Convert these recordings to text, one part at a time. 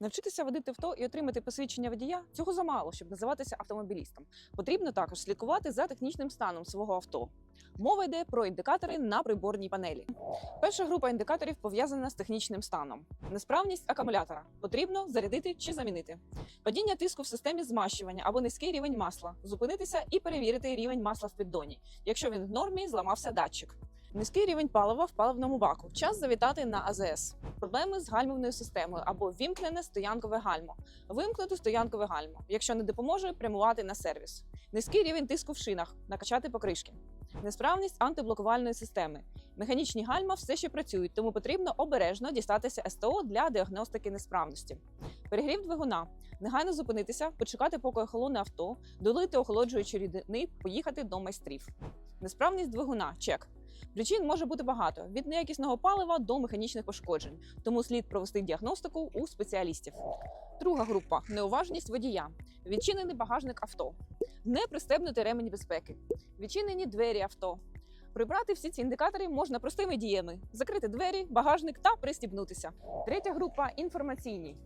Навчитися водити авто і отримати посвідчення водія цього замало, щоб називатися автомобілістом. Потрібно також слідкувати за технічним станом свого авто. Мова йде про індикатори на приборній панелі. Перша група індикаторів пов'язана з технічним станом. Несправність акумулятора потрібно зарядити чи замінити. Падіння тиску в системі змащування або низький рівень масла. Зупинитися і перевірити рівень масла в піддоні. Якщо він в нормі, зламався датчик. Низький рівень палива в паливному баку. Час завітати на АЗС. Проблеми з гальмовною системою або вімкнене стоянкове гальмо. Вимкнути стоянкове гальмо. Якщо не допоможе, прямувати на сервіс. Низький рівень тиску в шинах, накачати покришки. Несправність антиблокувальної системи. Механічні гальма все ще працюють, тому потрібно обережно дістатися СТО для діагностики несправності. Перегрів двигуна. Негайно зупинитися, почекати, поки охолоне авто, долити охолоджуючі рідини, поїхати до майстрів. Несправність двигуна чек. Причин може бути багато від неякісного палива до механічних пошкоджень, тому слід провести діагностику у спеціалістів. Друга група неуважність водія, відчинений багажник авто, не пристебнути ремені безпеки, відчинені двері авто. Прибрати всі ці індикатори можна простими діями: закрити двері, багажник та пристібнутися. Третя група інформаційні.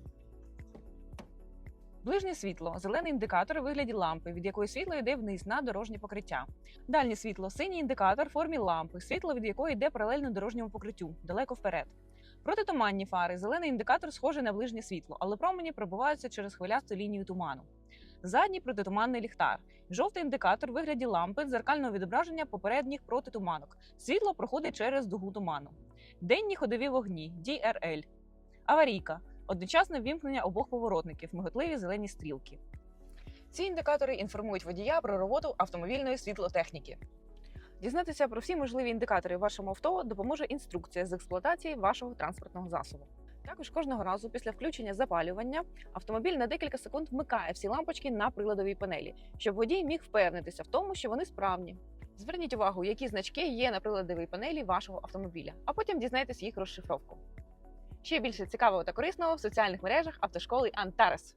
Ближнє світло зелений індикатор у вигляді лампи, від якої світло йде вниз на дорожнє покриття. Дальнє світло синій індикатор в формі лампи, світло від якої йде паралельно дорожньому покриттю, далеко вперед. Протитуманні фари зелений індикатор схожий на ближнє світло, але промені пробиваються через хвилясту лінію туману. Задній протитуманний ліхтар, жовтий індикатор в вигляді лампи дзеркального відображення попередніх протитуманок. Світло проходить через дугу туману. Денні ходові вогні DRL. Аварійка. Одночасне ввімкнення обох поворотників, миготливі зелені стрілки. Ці індикатори інформують водія про роботу автомобільної світлотехніки. Дізнатися про всі можливі індикатори в вашому авто допоможе інструкція з експлуатації вашого транспортного засобу. Також кожного разу після включення запалювання автомобіль на декілька секунд вмикає всі лампочки на приладовій панелі, щоб водій міг впевнитися в тому, що вони справні. Зверніть увагу, які значки є на приладовій панелі вашого автомобіля, а потім дізнайтесь їх розшифровку. Ще більше цікавого та корисного в соціальних мережах автошколи Антарес.